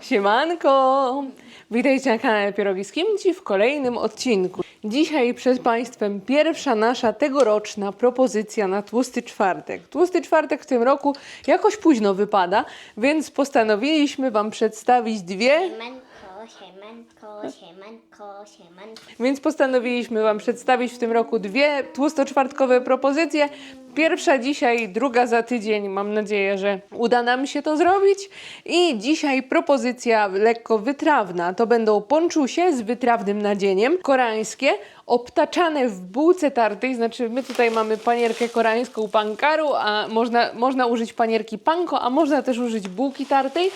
Siemanko! Witajcie na kanale Pierogi z Kimchi w kolejnym odcinku. Dzisiaj przed Państwem pierwsza nasza tegoroczna propozycja na Tłusty Czwartek. Tłusty Czwartek w tym roku jakoś późno wypada, więc postanowiliśmy Wam przedstawić dwie Siemanko, siemanko. Więc postanowiliśmy Wam przedstawić w tym roku dwie tłustoczwartkowe propozycje. Pierwsza dzisiaj, druga za tydzień. Mam nadzieję, że uda nam się to zrobić. I dzisiaj propozycja lekko wytrawna. To będą ponczusie z wytrawnym nadzieniem, koreańskie, obtaczane w bułce tartej. Znaczy, my tutaj mamy panierkę koreańską pankaru, a można, można użyć panierki panko, a można też użyć bułki tartej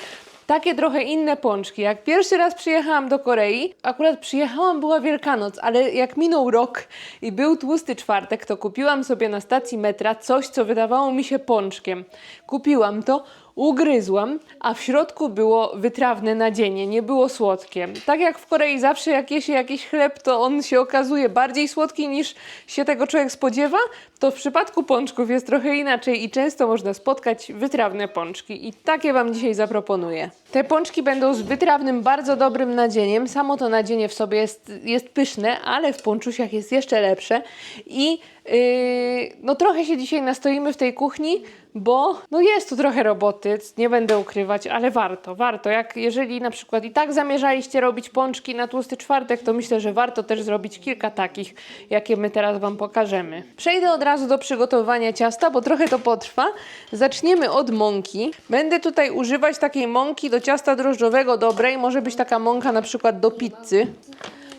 takie trochę inne pączki. Jak pierwszy raz przyjechałam do Korei, akurat przyjechałam, była Wielkanoc, ale jak minął rok i był tłusty czwartek, to kupiłam sobie na stacji metra coś, co wydawało mi się pączkiem. Kupiłam to, ugryzłam, a w środku było wytrawne nadzienie, nie było słodkie. Tak jak w Korei zawsze jak je się jakiś chleb, to on się okazuje bardziej słodki niż się tego człowiek spodziewa, to w przypadku pączków jest trochę inaczej i często można spotkać wytrawne pączki i takie Wam dzisiaj zaproponuję. Te pączki będą z wytrawnym, bardzo dobrym nadzieniem. Samo to nadzienie w sobie jest, jest pyszne, ale w pączusiach jest jeszcze lepsze i yy, no trochę się dzisiaj nastoimy w tej kuchni, bo no jest tu trochę roboty, nie będę ukrywać, ale warto, warto. Jak jeżeli na przykład i tak zamierzaliście robić pączki na tłusty czwartek, to myślę, że warto też zrobić kilka takich, jakie my teraz Wam pokażemy. Przejdę od razu do przygotowywania ciasta, bo trochę to potrwa. Zaczniemy od mąki. Będę tutaj używać takiej mąki do ciasta drożdżowego dobrej. Może być taka mąka na przykład do pizzy.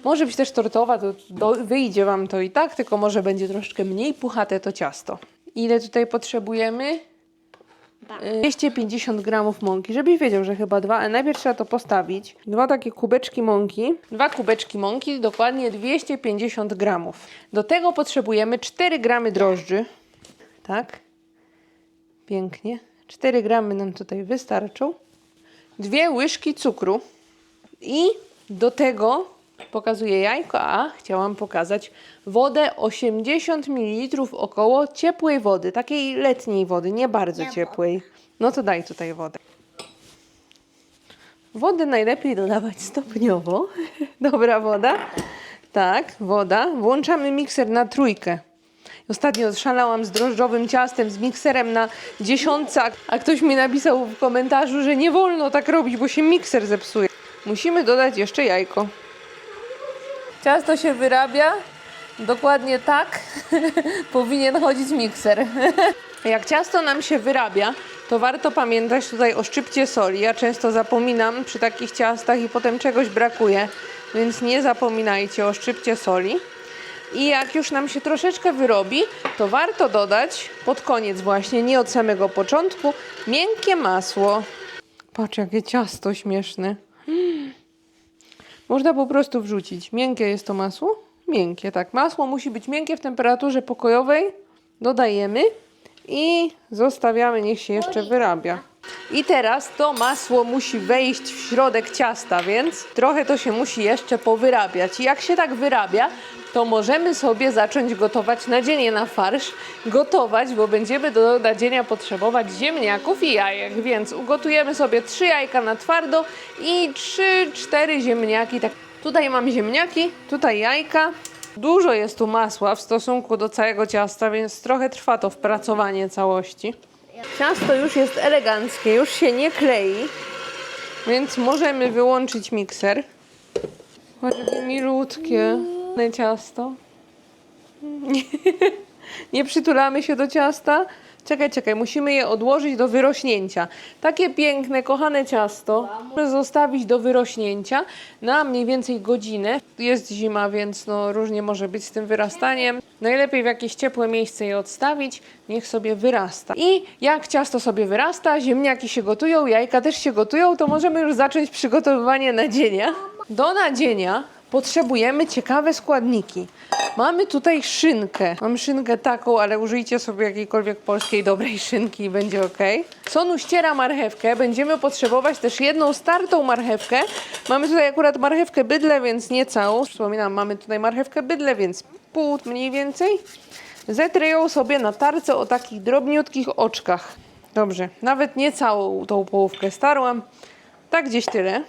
Może być też tortowa, to do, wyjdzie Wam to i tak, tylko może będzie troszeczkę mniej puchate to ciasto. Ile tutaj potrzebujemy? Y, 250 gramów mąki, żebyś wiedział, że chyba dwa, ale najpierw trzeba to postawić. Dwa takie kubeczki mąki, dwa kubeczki mąki, dokładnie 250 gramów. Do tego potrzebujemy 4 gramy drożdży, tak? Pięknie. 4 gramy nam tutaj wystarczą. Dwie łyżki cukru i do tego pokazuję jajko, a chciałam pokazać wodę 80 ml około ciepłej wody, takiej letniej wody, nie bardzo ciepłej. No to daj tutaj wodę. Wodę najlepiej dodawać stopniowo. Dobra woda. Tak, woda. Włączamy mikser na trójkę. Ostatnio szalałam z drożdżowym ciastem, z mikserem na dziesiątce, a ktoś mi napisał w komentarzu, że nie wolno tak robić, bo się mikser zepsuje. Musimy dodać jeszcze jajko. Ciasto się wyrabia dokładnie tak powinien chodzić mikser. Jak ciasto nam się wyrabia, to warto pamiętać tutaj o szczypcie soli. Ja często zapominam przy takich ciastach i potem czegoś brakuje, więc nie zapominajcie o szczypcie soli. I jak już nam się troszeczkę wyrobi, to warto dodać pod koniec właśnie, nie od samego początku, miękkie masło. Patrz, jakie ciasto śmieszne. Można po prostu wrzucić. Miękkie jest to masło? Miękkie, tak. Masło musi być miękkie w temperaturze pokojowej. Dodajemy i zostawiamy, niech się jeszcze wyrabia. I teraz to masło musi wejść w środek ciasta, więc trochę to się musi jeszcze powyrabiać. I jak się tak wyrabia, to możemy sobie zacząć gotować nadzienie na farsz. Gotować, bo będziemy do nadzienia potrzebować ziemniaków i jajek, więc ugotujemy sobie trzy jajka na twardo i trzy, cztery ziemniaki. Tak. Tutaj mam ziemniaki, tutaj jajka. Dużo jest tu masła w stosunku do całego ciasta, więc trochę trwa to wpracowanie całości. Ciasto już jest eleganckie, już się nie klei, więc możemy wyłączyć mikser. Jakie milutkie ciasto. Nie, przytulamy się do ciasta. Czekaj, czekaj, musimy je odłożyć do wyrośnięcia. Takie piękne, kochane ciasto zostawić do wyrośnięcia na mniej więcej godzinę. Jest zima, więc no, różnie może być z tym wyrastaniem. Najlepiej w jakieś ciepłe miejsce je odstawić, niech sobie wyrasta. I jak ciasto sobie wyrasta, ziemniaki się gotują, jajka też się gotują, to możemy już zacząć przygotowywanie nadzienia. Do nadzienia potrzebujemy ciekawe składniki. Mamy tutaj szynkę. Mam szynkę taką, ale użyjcie sobie jakiejkolwiek polskiej dobrej szynki i będzie ok. Sonu ściera marchewkę. Będziemy potrzebować też jedną startą marchewkę. Mamy tutaj akurat marchewkę bydle, więc nie całą. Przypominam, mamy tutaj marchewkę bydle, więc pół mniej więcej. Zetrę ją sobie na tarce o takich drobniutkich oczkach. Dobrze, nawet nie całą tą połówkę starłam. Tak gdzieś tyle.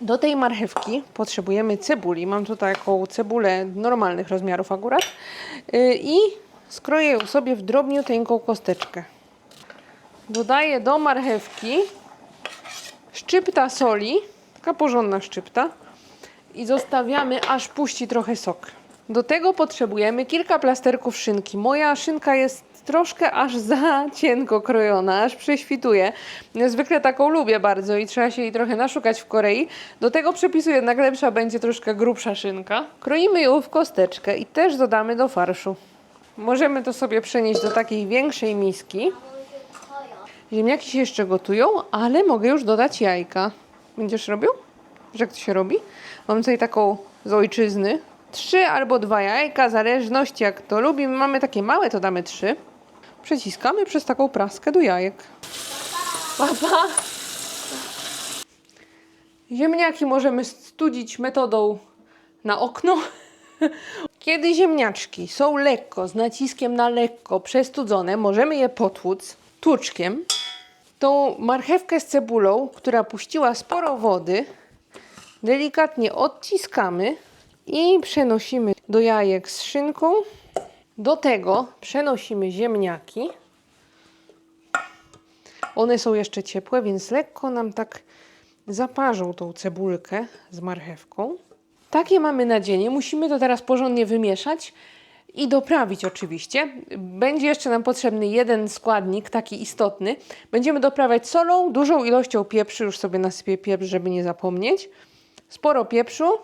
Do tej marchewki potrzebujemy cebuli. Mam tutaj taką cebulę normalnych rozmiarów akurat. Yy, I skroję ją sobie w drobniuteńką kosteczkę. Dodaję do marchewki szczypta soli, taka porządna szczypta i zostawiamy aż puści trochę sok. Do tego potrzebujemy kilka plasterków szynki. Moja szynka jest troszkę aż za cienko krojona, aż prześwituje. Zwykle taką lubię bardzo i trzeba się jej trochę naszukać w Korei. Do tego przepisu jednak lepsza będzie troszkę grubsza szynka. Kroimy ją w kosteczkę i też dodamy do farszu. Możemy to sobie przenieść do takiej większej miski. Ziemniaki się jeszcze gotują, ale mogę już dodać jajka. Będziesz robił? Wiesz jak to się robi? Mam tutaj taką z ojczyzny. Trzy albo dwa jajka, w zależności jak to lubimy. Mamy takie małe, to damy trzy. Przeciskamy przez taką praskę do jajek. Papa! Ziemniaki możemy studzić metodą na okno. Kiedy ziemniaczki są lekko, z naciskiem na lekko przestudzone, możemy je potłuc tłuczkiem. Tą marchewkę z cebulą, która puściła sporo wody, delikatnie odciskamy i przenosimy do jajek z szynką. Do tego przenosimy ziemniaki. One są jeszcze ciepłe, więc lekko nam tak zaparzą tą cebulkę z marchewką. Takie mamy nadzienie. Musimy to teraz porządnie wymieszać i doprawić oczywiście. Będzie jeszcze nam potrzebny jeden składnik, taki istotny. Będziemy doprawiać solą, dużą ilością pieprzu. Już sobie nasypię pieprz, żeby nie zapomnieć. Sporo pieprzu.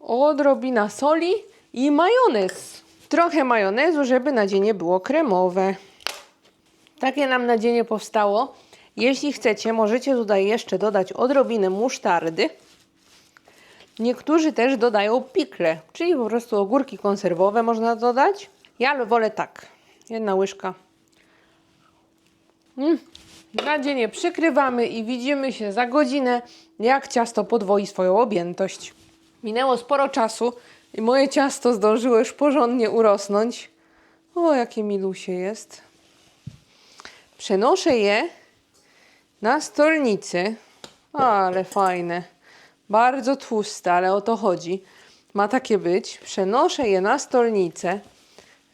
Odrobina soli i majonez. Trochę majonezu, żeby nadzienie było kremowe. Takie nam nadzienie powstało. Jeśli chcecie, możecie tutaj jeszcze dodać odrobinę musztardy. Niektórzy też dodają pikle, czyli po prostu ogórki konserwowe można dodać. Ja wolę tak. Jedna łyżka. Mm. Nadzienie przykrywamy i widzimy się za godzinę, jak ciasto podwoi swoją objętość. Minęło sporo czasu i moje ciasto zdążyło już porządnie urosnąć. O, jakie milusie jest. Przenoszę je na stolnicy. Ale fajne. Bardzo tłuste, ale o to chodzi. Ma takie być. Przenoszę je na stolnicę,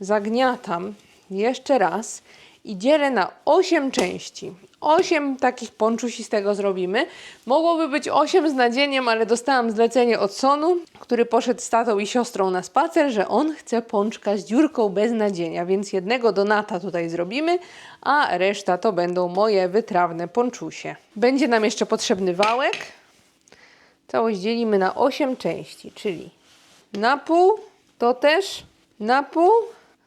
zagniatam jeszcze raz i dzielę na 8 części. 8 takich ponczusi z tego zrobimy. Mogłoby być 8 z nadzieniem, ale dostałam zlecenie od Sonu, który poszedł z tatą i siostrą na spacer, że on chce pączka z dziurką bez nadzienia, więc jednego donata tutaj zrobimy, a reszta to będą moje wytrawne ponczusie. Będzie nam jeszcze potrzebny wałek. Całość dzielimy na 8 części, czyli na pół, to też na pół,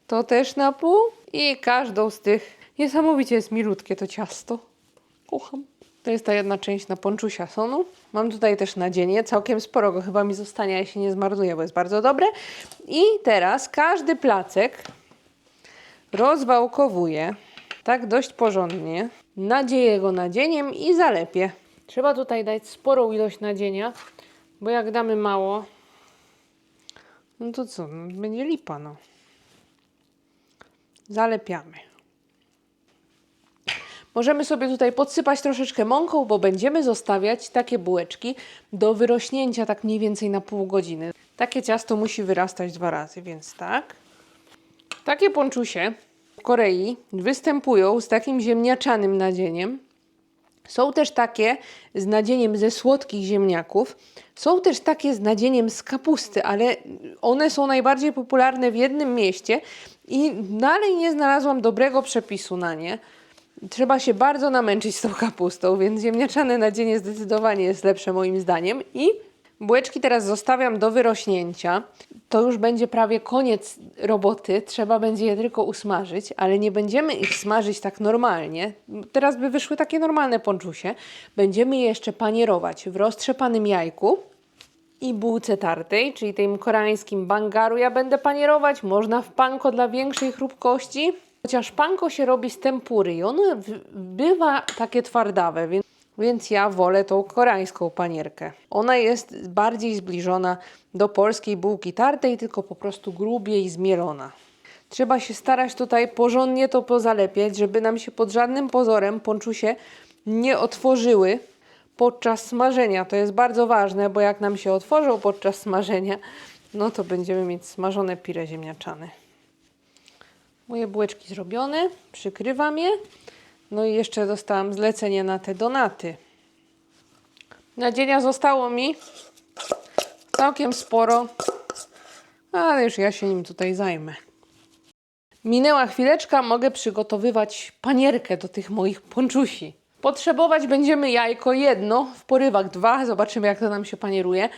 to też na pół i każdą z tych niesamowicie jest milutkie to ciasto. Kocham. To jest ta jedna część na ponczusia sonu. Mam tutaj też nadzienie, całkiem sporo go chyba mi zostanie, ja się nie zmarnuję, bo jest bardzo dobre. I teraz każdy placek rozwałkowuję tak dość porządnie. Nadzieję go nadzieniem i zalepię. Trzeba tutaj dać sporą ilość nadzienia, bo jak damy mało, no to co, no, będzie lipa, no. Zalepiamy. Możemy sobie tutaj podsypać troszeczkę mąką, bo będziemy zostawiać takie bułeczki do wyrośnięcia tak mniej więcej na pół godziny. Takie ciasto musi wyrastać dwa razy, więc tak. Takie ponczusie w Korei występują z takim ziemniaczanym nadzieniem. Są też takie z nadzieniem ze słodkich ziemniaków. Są też takie z nadzieniem z kapusty, ale one są najbardziej popularne w jednym mieście i dalej nie znalazłam dobrego przepisu na nie. Trzeba się bardzo namęczyć z tą kapustą, więc ziemniaczane nadzienie zdecydowanie jest lepsze moim zdaniem. I bułeczki teraz zostawiam do wyrośnięcia. To już będzie prawie koniec roboty. Trzeba będzie je tylko usmażyć, ale nie będziemy ich smażyć tak normalnie. Teraz by wyszły takie normalne ponczusie. Będziemy je jeszcze panierować w roztrzepanym jajku i bułce tartej, czyli tym koreańskim bangaru ja będę panierować. Można w panko dla większej chrupkości. Chociaż panko się robi z tempury i ono bywa takie twardawe, więc, więc ja wolę tą koreańską panierkę. Ona jest bardziej zbliżona do polskiej bułki tartej, tylko po prostu grubiej zmielona. Trzeba się starać tutaj porządnie to pozalepiać, żeby nam się pod żadnym pozorem ponczusie nie otworzyły podczas smażenia. To jest bardzo ważne, bo jak nam się otworzą podczas smażenia, no to będziemy mieć smażone pire ziemniaczane. Moje bułeczki zrobione, przykrywam je. No i jeszcze dostałam zlecenie na te donaty. Nadzienia zostało mi całkiem sporo, ale już ja się nim tutaj zajmę. Minęła chwileczka, mogę przygotowywać panierkę do tych moich ponczusi. Potrzebować będziemy jajko jedno, w porywach dwa, zobaczymy jak to nam się panieruje.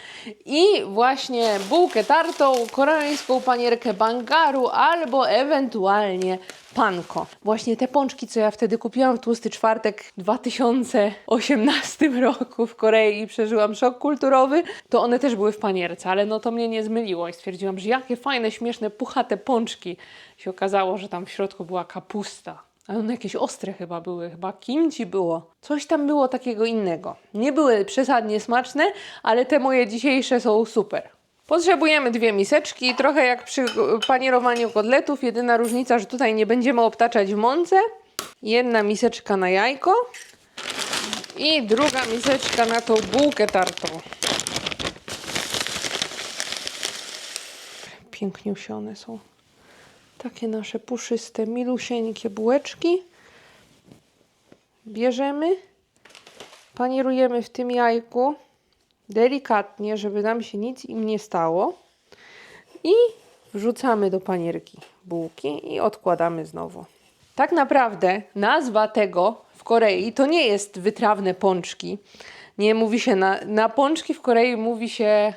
I właśnie bułkę tartą, koreańską panierkę bangaru albo ewentualnie panko. Właśnie te pączki, co ja wtedy kupiłam w tłusty czwartek w 2018 roku w Korei i przeżyłam szok kulturowy, to one też były w panierce, ale no to mnie nie zmyliło i stwierdziłam, że jakie fajne, śmieszne, puchate pączki. Się okazało, że tam w środku była kapusta. Ale one jakieś ostre chyba były, chyba kimchi było. Coś tam było takiego innego. Nie były przesadnie smaczne, ale te moje dzisiejsze są super. Potrzebujemy dwie miseczki, trochę jak przy panierowaniu kotletów. Jedyna różnica, że tutaj nie będziemy obtaczać w mące. Jedna miseczka na jajko i druga miseczka na tą bułkę tartą. Piękniusie one są. Takie nasze puszyste, milusieńkie bułeczki. Bierzemy, panierujemy w tym jajku delikatnie, żeby nam się nic im nie stało. I wrzucamy do panierki bułki i odkładamy znowu. Tak naprawdę nazwa tego w Korei to nie jest wytrawne pączki. Nie mówi się na, na pączki w Korei mówi się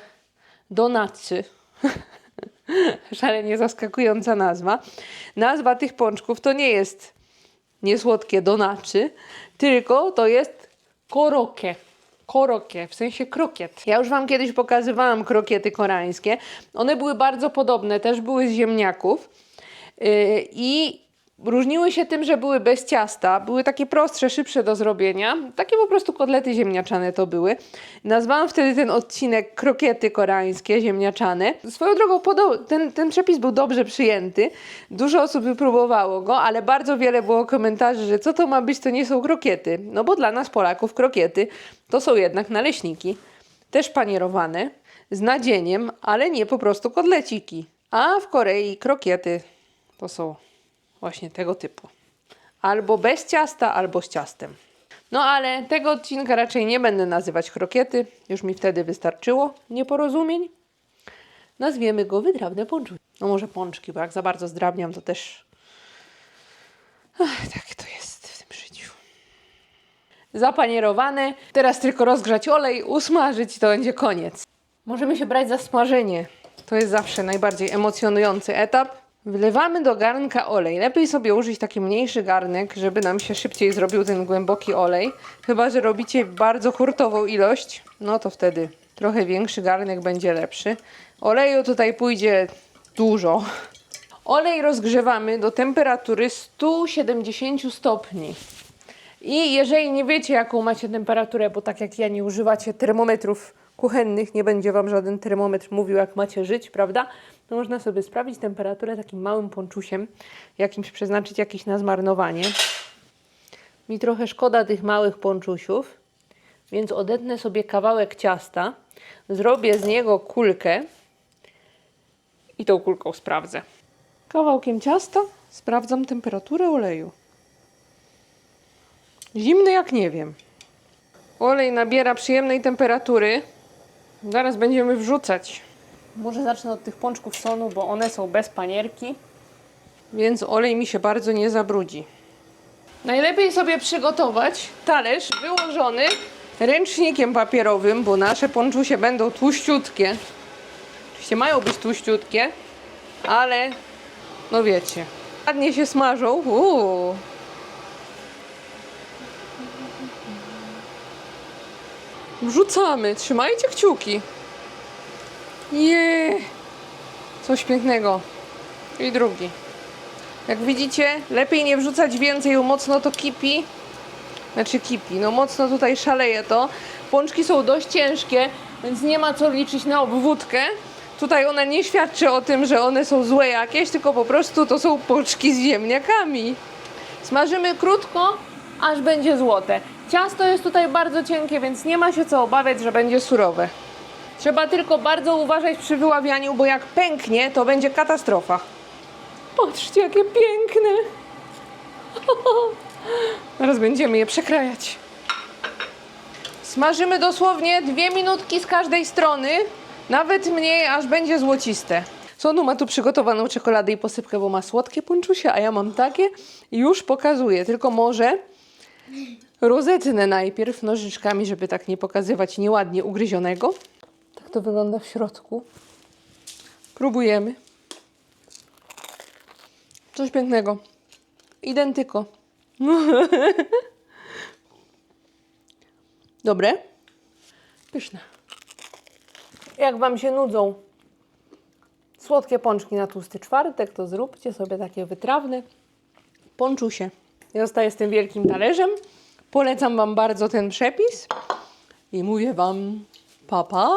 donacy. Szalenie zaskakująca nazwa. Nazwa tych pączków to nie jest niesłodkie donaczy, tylko to jest korokie. Korokie, w sensie krokiet. Ja już Wam kiedyś pokazywałam krokiety koreańskie. One były bardzo podobne, też były z ziemniaków. Yy, I różniły się tym, że były bez ciasta, były takie prostsze, szybsze do zrobienia. Takie po prostu kotlety ziemniaczane to były. Nazwałam wtedy ten odcinek krokiety koreańskie, ziemniaczane. Swoją drogą ten, ten przepis był dobrze przyjęty. Dużo osób wypróbowało go, ale bardzo wiele było komentarzy, że co to ma być, to nie są krokiety. No bo dla nas Polaków krokiety to są jednak naleśniki. Też panierowane, z nadzieniem, ale nie po prostu kotleciki. A w Korei krokiety to są właśnie tego typu. Albo bez ciasta, albo z ciastem. No ale tego odcinka raczej nie będę nazywać krokiety. Już mi wtedy wystarczyło nieporozumień. Nazwiemy go wytrawne pączki. No może pączki, bo jak za bardzo zdrabniam, to też... Ach, tak to jest w tym życiu. Zapanierowane. Teraz tylko rozgrzać olej, usmażyć i to będzie koniec. Możemy się brać za smażenie. To jest zawsze najbardziej emocjonujący etap. Wlewamy do garnka olej. Lepiej sobie użyć taki mniejszy garnek, żeby nam się szybciej zrobił ten głęboki olej. Chyba, że robicie bardzo hurtową ilość, no to wtedy trochę większy garnek będzie lepszy. Oleju tutaj pójdzie dużo. Olej rozgrzewamy do temperatury 170 stopni. I jeżeli nie wiecie, jaką macie temperaturę, bo tak jak ja nie używacie termometrów kuchennych, nie będzie Wam żaden termometr mówił, jak macie żyć, prawda? To można sobie sprawdzić temperaturę takim małym ponczusiem, jakimś przeznaczyć jakieś na zmarnowanie. Mi trochę szkoda tych małych ponczusiów, więc odetnę sobie kawałek ciasta, zrobię z niego kulkę i tą kulką sprawdzę. Kawałkiem ciasta sprawdzam temperaturę oleju. Zimny jak nie wiem. Olej nabiera przyjemnej temperatury. Zaraz będziemy wrzucać. Może zacznę od tych pączków sonu, bo one są bez panierki, więc olej mi się bardzo nie zabrudzi. Najlepiej sobie przygotować talerz wyłożony ręcznikiem papierowym, bo nasze pączusie będą tłuściutkie. Oczywiście mają być tłuściutkie, ale no wiecie, ładnie się smażą. Uuu. Wrzucamy, trzymajcie kciuki. Nie, coś pięknego. I drugi. Jak widzicie, lepiej nie wrzucać więcej, mocno to kipi. Znaczy kipi, no mocno tutaj szaleje to. Pączki są dość ciężkie, więc nie ma co liczyć na obwódkę. Tutaj ona nie świadczy o tym, że one są złe jakieś, tylko po prostu to są pączki z ziemniakami. Smażymy krótko, aż będzie złote. Ciasto jest tutaj bardzo cienkie, więc nie ma się co obawiać, że będzie surowe. Trzeba tylko bardzo uważać przy wyławianiu, bo jak pęknie, to będzie katastrofa. Patrzcie, jakie piękne. Teraz będziemy je przekrajać. Smażymy dosłownie dwie minutki z każdej strony, nawet mniej, aż będzie złociste. Sonu ma tu przygotowaną czekoladę i posypkę, bo ma słodkie ponczusie, a ja mam takie i już pokazuję. Tylko może rozetnę najpierw nożyczkami, żeby tak nie pokazywać nieładnie ugryzionego. Tak to wygląda w środku. Próbujemy. Coś pięknego. Identyko. Dobre? Pyszne. Jak Wam się nudzą słodkie pączki na tłusty czwartek, to zróbcie sobie takie wytrawne ponczusie. Ja zostaję z tym wielkim talerzem. Polecam Wam bardzo ten przepis i mówię Wam pa pa!